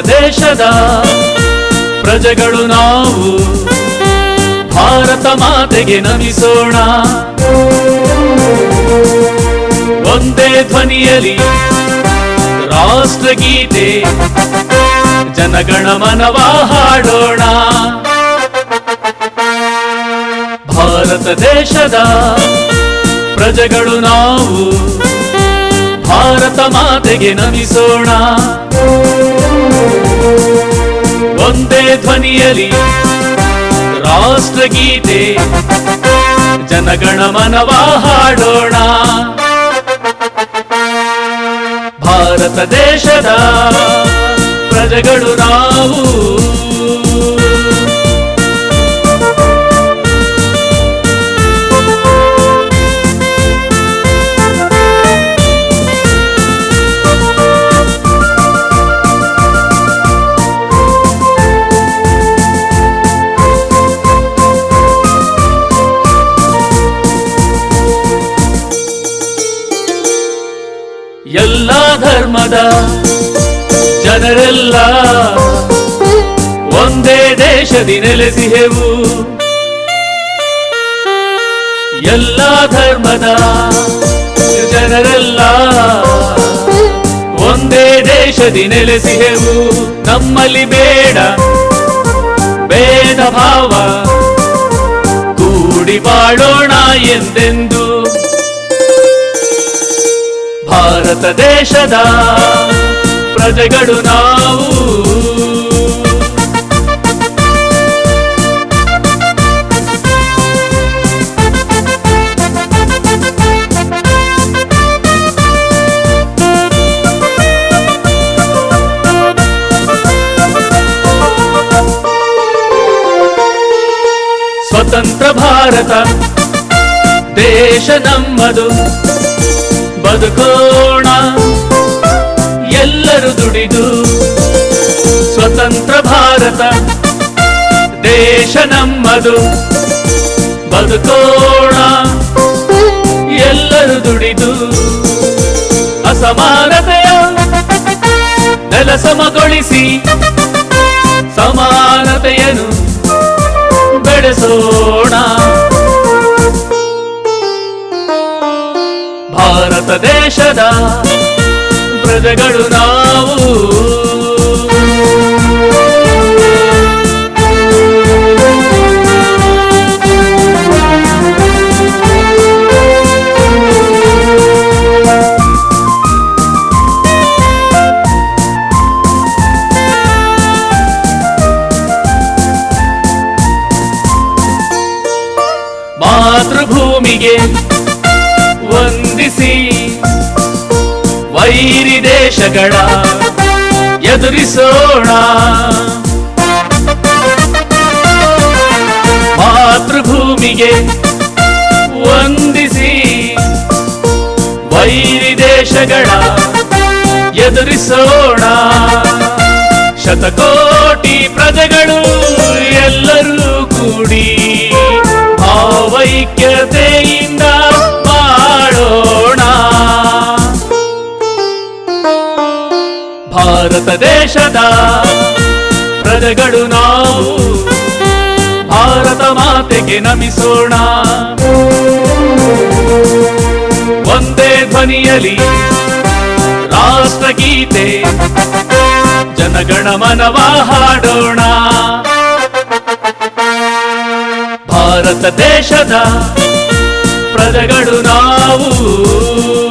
ದೇಶದ ಪ್ರಜೆಗಳು ನಾವು. ಭಾರತ ಮಾತೆಗೆ ನಮಿಸೋಣ. ಒಂದೇ ಧ್ವನಿಯಲಿ ರಾಷ್ಟ್ರಗೀತೆ ಜನಗಣಮನವ ಹಾಡೋಣ. ಭಾರತ ದೇಶದ ಪ್ರಜೆಗಳು ನಾವು. ಭಾರತ ಮಾತೆಗೆ ನಮಿಸೋಣ. ಒಂದೇ ಧ್ವನಿಯಲಿ ರಾಷ್ಟ್ರಗೀತೆ. ಜನಗಣಮನವ ಹಾಡೋಣ. ಭಾರತ ದೇಶದ ಪ್ರಜೆಗಳು ನಾವು ಎಲ್ಲ ಧರ್ಮದ ಜನರೆಲ್ಲ ಒಂದೇ ದೇಶದಿ ನೆಲೆಸಿಹೆವು ಎಲ್ಲ ಧರ್ಮದ ಜನರೆಲ್ಲ ಒಂದೇ ದೇಶದಿ ನೆಲೆಸಿಹೆವು ನಮ್ಮಲ್ಲಿ ಬೇಡ ಭೇದ ಭಾವ, ಕೂಡಿ ಬಾಳೋಣ ಎಂದೆಂದು ಭಾರತ ದೇಶದ ಪ್ರಜೆಗಳು ನಾವು. ಸ್ವತಂತ್ರ ಭಾರತ ದೇಶ ನಮ್ಮದು. ಬದುಕೋಣ. ಎಲ್ಲರೂ ದುಡಿದು ಸ್ವತಂತ್ರ ಭಾರತ ದೇಶ ನಮ್ಮದು. ಬದುಕೋಣ. ಎಲ್ಲರೂ ದುಡಿದು ಅಸಮಾನತೆಯ ನೆಲಸಮಗೊಳಿಸಿ ಸಮಾನತೆಯನ್ನು ಬೆಳೆಸೋಣ. ಪ್ರಜೆಗಳು ನಾವು. ಮಾತೃಭೂಮಿಗೆ ವಂದಿಸಿ. ವೈರಿ ದೇಶಗಳ ಎದುರಿಸೋಣ. ಮಾತೃಭೂಮಿಗೆ ವಂದಿಸಿ ವೈರಿ ದೇಶಗಳ ಎದುರಿಸೋಣ. ಶತಕೋಟಿ ಪ್ರಜೆಗಳು ಎಲ್ಲರೂ ಕೂಡಿ ಭಾವೈಕ್ಯತೆಯಿಂದ ಭಾರತ ದೇಶದ ಪ್ರಜೆಗಳು ನಾವು. ಭಾರತ ಮಾತೆಗೆ ನಮಿಸೋಣ. ಒಂದೇ ಧ್ವನಿಯಲಿ ರಾಷ್ಟ್ರಗೀತೆ ಜನಗಣಮನವ ಹಾಡೋಣ. ಭಾರತ ದೇಶದ ಪ್ರಜೆಗಳು ನಾವು.